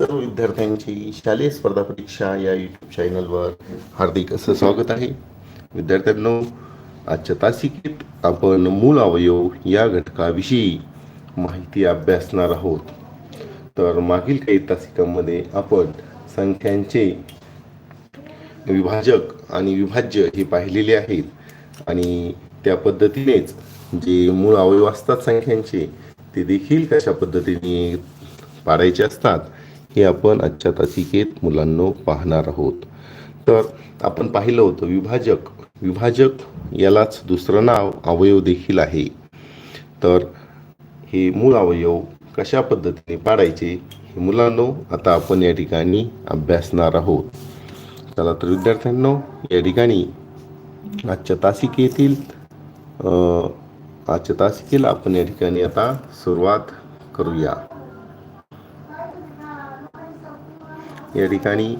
सर्व विद्यार्थ्यांची शालेय स्पर्धा परीक्षा या यूट्यूब चॅनलवर हार्दिक असं स्वागत आहे. विद्यार्थ्यांनो आजच्या तासिकेत आपण मूळ अवयव या घटकाविषयी माहिती अभ्यासणार आहोत. तर मागील काही तासिकांमध्ये आपण संख्यांचे विभाजक आणि विभाज्य हे पाहिलेले आहेत आणि त्या पद्धतीनेच जे मूळ अवयव असतात संख्यांचे ते देखील कशा पद्धतीने पाडायचे असतात? हे आपण आजच्या तासिकेत मुलांनो पाहणार आहोत. तर आपण पाहिलं होतं विभाजक. विभाजक यालाच दुसरं नाव अवयव देखील आहे. तर हे मूळ अवयव कशा पद्धतीने पाडायचे हे मुलांनो आता आपण या ठिकाणी अभ्यासणार आहोत. चला तर विद्यार्थ्यांनो या ठिकाणी आजच्या तासिकेतील आजच्या तासिकेला आपण या ठिकाणी आता सुरुवात करूया. या ठिकाणी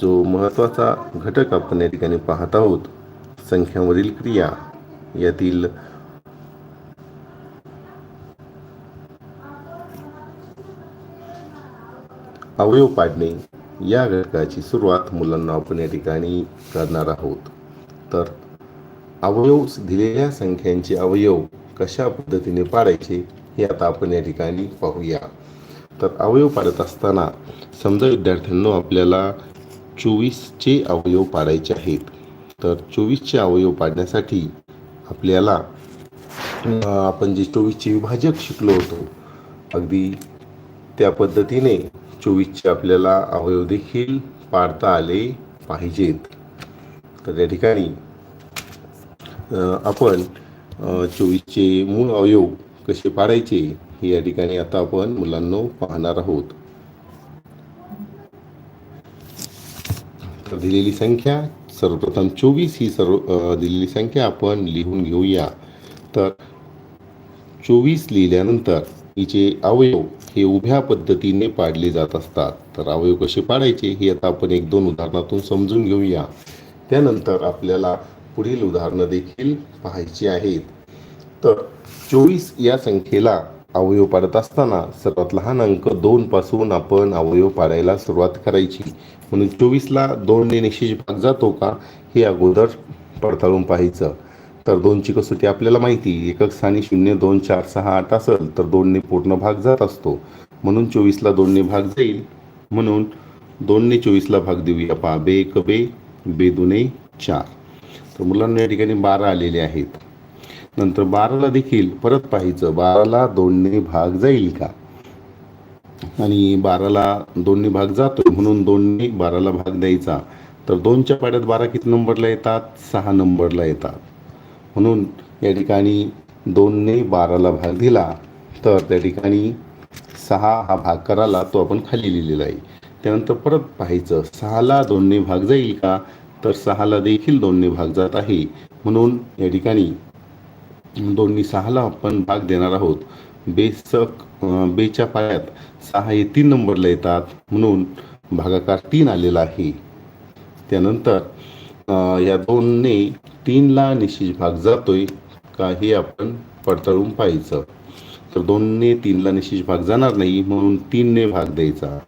जो महत्त्वाचा घटक आपण या ठिकाणी पाहत आहोत संख्यांवरील क्रिया यातील अवयव पाडणे या घटकाची सुरुवात मुलांना आपण या ठिकाणी करणार आहोत. तर अवयव दिलेल्या संख्यांचे अवयव कशा पद्धतीने पाडायचे हे आता आपण या ठिकाणी पाहूया. तर अवयव पाडत असताना समजा विद्यार्थ्यांनो आपल्याला चोवीसचे अवयव पाडायचे आहेत. तर चोवीसचे अवयव पाडण्यासाठी आपल्याला आपण जे चोवीसचे विभाजक शिकलो होतो अगदी त्या पद्धतीने चोवीसचे आपल्याला अवयव देखील पाडता आले पाहिजेत. तर या ठिकाणी आपण चोवीसचे मूळ अवयव कसे पाडायचे? या ठिकाणी आता आपण मुलांना पाहणार आहोत. तर दिलेली संख्या सर्वप्रथम चोवीस ही सर्व दिलेली संख्या आपण लिहून घेऊया. तर चोवीस लिहिल्यानंतर हिचे अवयव हे उभ्या पद्धतीने पाडले जात असतात. तर अवयव कसे पाडायचे हे आता आपण एक दोन उदाहरणातून समजून घेऊया. त्यानंतर आपल्याला पुढील उदाहरणं देखील पाहायची आहेत. तर चोवीस या संख्येला अवयव पाडत असताना सर्वात लहान अंक दोन पासून आपण अवयव पाडायला सुरुवात करायची. म्हणून चोवीसला दोनने निश्चित भाग जातो का? हे अगोदर पडताळून पाहायचं. तर दोनची कसोटी आपल्याला माहिती एकक स्थानी शून्य दोन चार सहा आठ असेल तर दोनने पूर्ण भाग जात असतो. म्हणून चोवीसला दोनने भाग जाईल. म्हणून दोनने चोवीसला भाग देऊया. पहा बे एक बे बे दुने चार. तर मुलांना या ठिकाणी बारा आलेले आहेत. नंतर बाराला देखील परत पाहायचं. बाराला दोनने भाग जाईल का? आणि बाराला दोनने भाग जातोय. म्हणून दोनने बाराला भाग द्यायचा. तर दोनच्या पाड्यात बारा किती नंबरला येतात? सहा नंबरला येतात. म्हणून या ठिकाणी दोनने बाराला भाग दिला. तर त्या ठिकाणी सहा हा भाग कराला तो आपण खाली लिहिलेला आहे. त्यानंतर परत पाहायचं. सहाला दोनने भाग जाईल का? तर सहाला देखील दोनने भाग जात आहे. म्हणून या ठिकाणी दोन्ही सहाला आपण भाग देणार आहोत. बेसक बेच्या पायात सहा हे तीन नंबरला येतात. म्हणून भागाकार तीन आलेला आहे. त्यानंतर या दोनने तीनला निश्चित भाग जातोय का हे आपण पडताळून पाहायचं. तर दोनने तीनला निश्चित भाग जाणार नाही म्हणून तीनने भाग द्यायचा.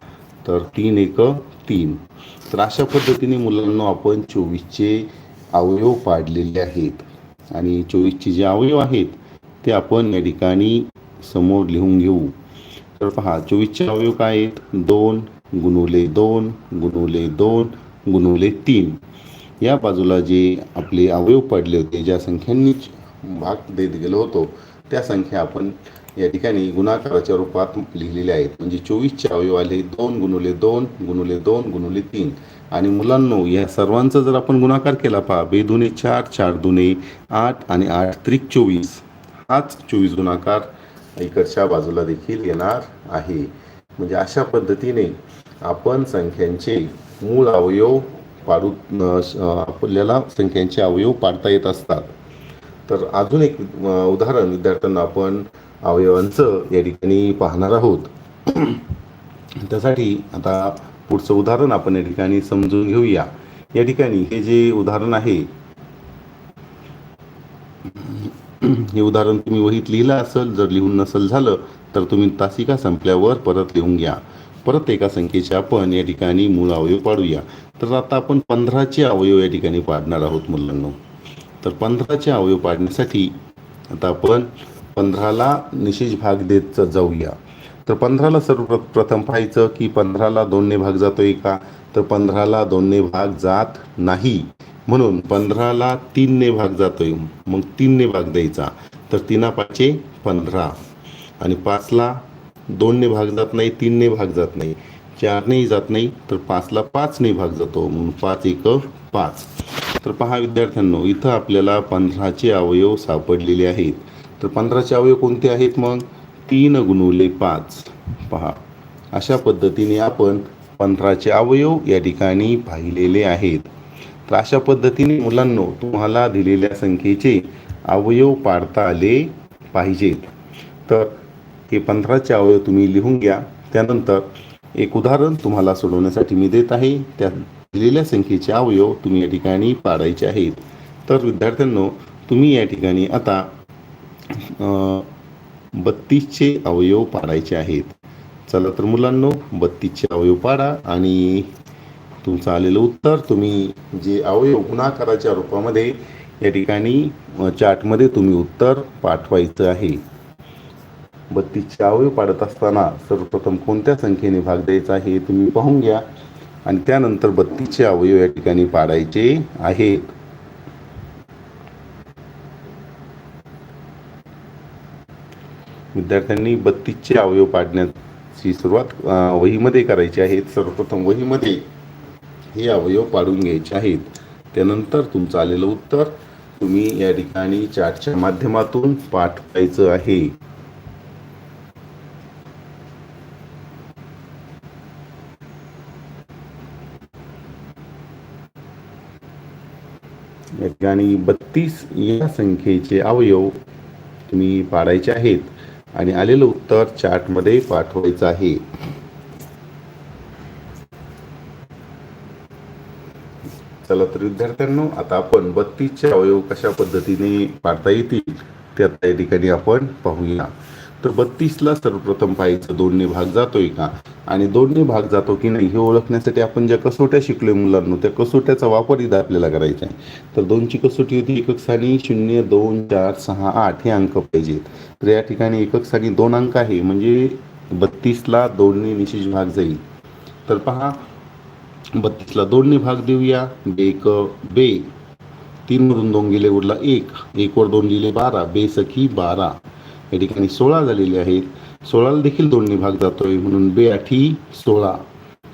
तर तीन एक तीन. तर अशा पद्धतीने मुलांना आपण चोवीसचे अवयव पाडलेले आहेत. आणि चोवीसचे जे अवयव आहेत ते आपण या ठिकाणी समोर लिहून घेऊ. तर पहा चोवीसचे अवयव काय आहेत? दोन गुणुले दोन गुणुले दोन गुणवले तीन. या बाजूला जे आपले अवयव पडले होते ज्या संख्यांनी भाग देत गेलो होतो त्या संख्या आपण या ठिकाणी गुणाकाराच्या रूपात लिहिलेल्या आहेत. म्हणजे चोवीसचे अवयव आले दोन गुणुले दोन गुणुले दोन गुणुले तीन. आणि मुलांनो या सर्वांचा जर आपण गुणाकार केला पहा बेदुने चार चार दुने आठ आणि आठ त्रिक चोवीस हाच चोवीस गुणाकार इकडच्या बाजूला देखील येणार आहे. म्हणजे अशा पद्धतीने आपण संख्यांचे मूळ अवयव पाडू आपल्याला संख्यांचे अवयव पाडता येत असतात. तर अजून एक उदाहरण विद्यार्थ्यांना आपण अवयवांचं या ठिकाणी पाहणार आहोत. त्यासाठी आता पुढचं उदाहरण आपण या ठिकाणी समजून घेऊया. या ठिकाणी हे जे उदाहरण आहे हे उदाहरण तुम्ही वहीत लिहिलं असेल जर लिहून नसेल झालं तर तुम्ही तासिका संपल्यावर परत लिहून घ्या. परत एका संख्येचे आपण या ठिकाणी मूळ अवयव पाडूया. तर आता आपण पंधराचे अवयव या ठिकाणी पाडणार आहोत मुलांना. तर पंधराचे अवयव पाडण्यासाठी आता आपण पंधराला निशेष भाग देत जाऊया. तर पंधराला सर्वप्रथम पाहायचं की पंधराला दोनने भाग जातोय का? तर पंधराला दोनने भाग जात नाही. म्हणून पंधराला तीनने भाग जातोय. मग तीनने भाग द्यायचा. तर तीना पाचे पंधरा. आणि पाचला दोनने भाग जात नाही तीनने भाग जात नाही. चारनेही जात नाही तर पाचला पाचने भाग जातो. म्हणून पाच एक पाच. तर पहा विद्यार्थ्यांनो इथं आपल्याला पंधराचे अवयव सापडलेले आहेत. तर पंधराचे अवयव कोणते आहेत मग? तीन गुणुले पाच. पहा अशा पद्धतीने आपण पंधराचे अवयव या ठिकाणी पाहिलेले आहेत. तर अशा पद्धतीने मुलांनो तुम्हाला दिलेल्या संख्येचे अवयव पाडता आले पाहिजेत. तर हे पंधराचे अवयव तुम्ही लिहून घ्या. त्यानंतर एक उदाहरण तुम्हाला सोडवण्यासाठी मी देत आहे. त्या दिलेल्या संख्येचे अवयव तुम्ही या ठिकाणी पाडायचे आहेत. तर विद्यार्थ्यांनो तुम्ही या ठिकाणी आता बत्तीसचे अवयव पाडायचे आहेत. चला तर मुलांनो बत्तीसचे अवयव पाडा आणि तुमचं आलेलं उत्तर तुम्ही जे अवयव गुणाकाराच्या रूपामध्ये या ठिकाणी चार्टमध्ये तुम्ही उत्तर पाठवायचं आहे. बत्तीसचे अवयव पाडत असताना सर्वप्रथम कोणत्या संख्येने भाग द्यायचा आहे तुम्ही पाहून घ्या. आणि त्यानंतर बत्तीसचे अवयव या ठिकाणी पाडायचे आहेत. विद्यार्थ्यांनी बत्तीसचे अवयव पाडण्याची सुरुवात वहीमध्ये करायची आहे. सर्वप्रथम वहीमध्ये हे अवयव पाडून घ्यायचे आहेत. त्यानंतर तुमचं आलेलं उत्तर तुम्ही या ठिकाणी चार्टच्या माध्यमातून पाठवायचं आहे. या ठिकाणी बत्तीस या संख्येचे अवयव तुम्ही पाडायचे आहेत. आणि आलेलं उत्तर चार्टमध्ये पाठवायचं आहे. चला तर विद्यार्थ्यांनो आता आपण बत्तीसचे अवयव कशा पद्धतीने पाडता येतील ते आता या ठिकाणी आपण पाहूया. तर बत्तीसला सर्वप्रथम पाहायचं दोनने भाग जातोय का? आणि दोन्ही भाग जातो की नाही हे ओळखण्यासाठी आपण ज्या कसोट्या शिकलोय मुलांना त्या कसोट्याचा वापर इथं आपल्याला करायचा आहे. तर दोनची कसोटी होती एकक स्थानी शून्य दोन चार सहा आठ हे अंक पाहिजेत. तर या ठिकाणी एकक स्थानी दोन अंक आहे म्हणजे बत्तीसला दोनने निशेष भाग जाईल. तर पहा बत्तीसला दोनने भाग देऊया एक बे. तीनमधून दोन गेले उरला एक. एकवर दोन लिहिले बारा. बे सखी बारा. या ठिकाणी सोळा झालेले आहेत. सोळाला देखील दोन्ही भाग जातोय. म्हणून बे आठी सोळा.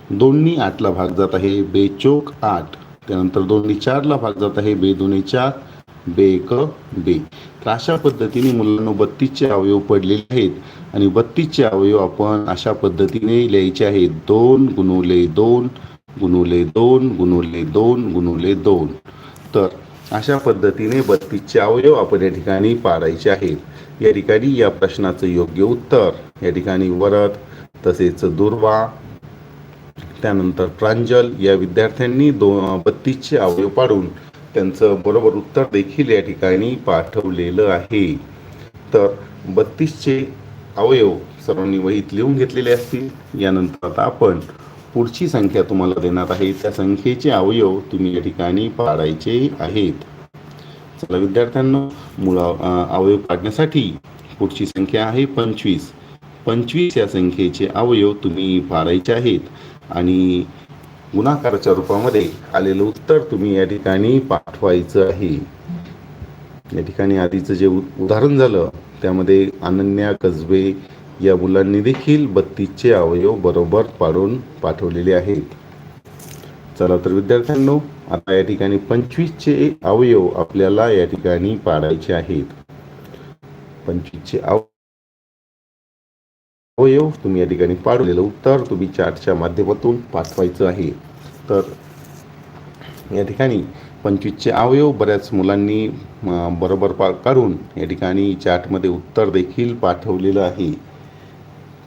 दोन्ही आठला भाग जात आहे. बे चोक आठ. त्यानंतर दोन्ही चारला भाग जात आहे. बे दोन्ही चार. बे एक बे. तर अशा पद्धतीने मुलांना बत्तीसचे अवयव पडलेले आहेत. आणि बत्तीसचे अवयव आपण अशा पद्धतीने लिहायचे आहेत. दोन गुणुले दोन गुणुले दोन गुणुले दोन गुणुले दोन. तर अशा पद्धतीने बत्तीसचे अवयव आपण या ठिकाणी पाडायचे आहेत. या ठिकाणी या प्रश्नाचं योग्य उत्तर. या ठिकाणी वरद तसेच दुर्वा त्यानंतर प्रांजल या विद्यार्थ्यांनी दो बत्तीसचे अवयव पाडून त्यांचं बरोबर उत्तर देखील या ठिकाणी पाठवलेलं आहे. तर बत्तीसचे अवयव सर्वांनी वहीत लिहून घेतलेले असतील. यानंतर आता आपण पुढची संख्या तुम्हाला देणार आहे. त्या संख्येचे अवयव तुम्ही या ठिकाणी पाडायचे आहेत. चला विद्यार्थ्यांना मुळा अवयव काढण्यासाठी पुढची संख्या आहे पंचवीस. पंचवीस या संख्येचे अवयव तुम्ही पाडायचे आहेत आणि गुणाकाराच्या रूपामध्ये आलेलं उत्तर तुम्ही या ठिकाणी पाठवायचं आहे. या ठिकाणी आधीचं जे उदाहरण झालं त्यामध्ये अनन्या कसबे या मुलांनी देखील बत्तीसचे अवयव बरोबर पाडून पाठवलेले आहेत. चला तर विद्यार्थ्यांनो आता या ठिकाणी पंचवीसचे अवयव आपल्याला या ठिकाणी पाडायचे आहेत. पंचवीसचे अवयव तुम्ही या ठिकाणी पाडलेलं उत्तर तुम्ही चार्टच्या माध्यमातून पाठवायचं आहे. तर या ठिकाणी पंचवीसचे अवयव बऱ्याच मुलांनी बरोबर पा काढून या ठिकाणी चार्टमध्ये उत्तर देखील पाठवलेलं आहे.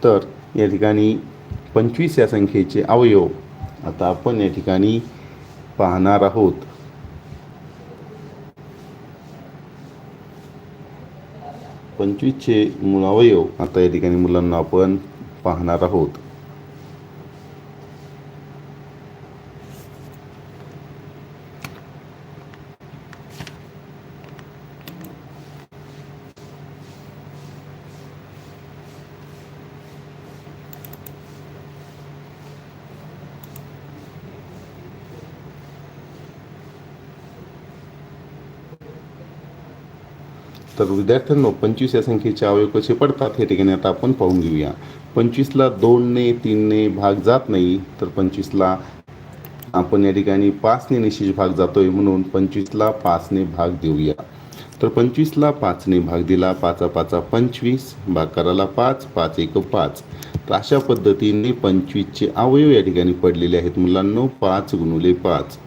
तर या ठिकाणी पंचवीस या संख्येचे अवयव आता आपण या ठिकाणी पाहणार आहोत. पंचवीसचे मूळ अवयव आता या ठिकाणी मुलांना आपण पाहणार आहोत. तर विद्यार्थ्यांनो पंचवीस या संख्येचे अवयव कसे पडतात हे ठिकाणी आता आपण पाहून घेऊया. पंचवीसला दोनने तीनने भाग जात नाही तर पंचवीसला आपण या ठिकाणी पाचने निशेष भाग जातोय म्हणून पंचवीसला पाचने भाग देऊया. तर पंचवीसला पाचने भाग दिला पाचा पाचा पंचवीस भाग कराला पाच पाच एक पाच. तर अशा पद्धतीने पंचवीसचे अवयव या ठिकाणी पडलेले आहेत मुलांनो पाच गुणुले पाच.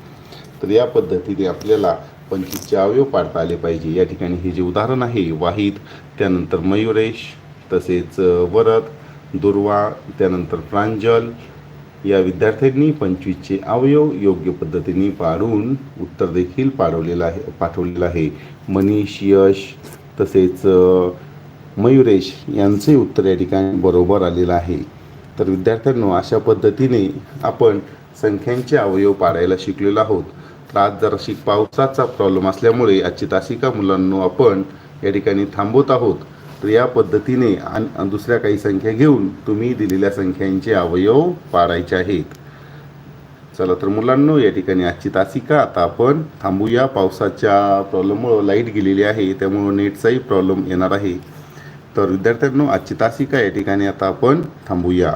तर या पद्धतीने आपल्याला पंचवीसचे अवयव पाडता आले पाहिजे. या ठिकाणी हे जे उदाहरण आहे वाहिद त्यानंतर मयुरेश तसेच वरद दुर्वा त्यानंतर प्रांजल या विद्यार्थ्यांनी पंचवीसचे अवयव योग्य पद्धतीने पाडून उत्तर देखील पाठवलेलं आहे पाठवलेलं आहे. मनीष यश तसेच मयुरेश यांचे उत्तर या ठिकाणी बरोबर आलेलं आहे. तर विद्यार्थ्यांनो अशा पद्धतीने आपण संख्यांचे अवयव पाडायला शिकलेलो आहोत. तर आज जराशी पावसाचा प्रॉब्लेम असल्यामुळे आजची तासिका मुलांनो आपण या ठिकाणी थांबवत आहोत तर या पद्धतीने आणि दुसऱ्या काही संख्या घेऊन तुम्ही दिलेल्या संख्यांचे अवयव पाडायचे आहेत. चला तर मुलांनो या ठिकाणी आजची तासिका आता आपण थांबूया. पावसाच्या प्रॉब्लेममुळं लाइट गेलेली आहे त्यामुळं नेटचाही प्रॉब्लेम येणार आहे. तर विद्यार्थ्यांनो आजची तासिका या ठिकाणी आता आपण थांबूया.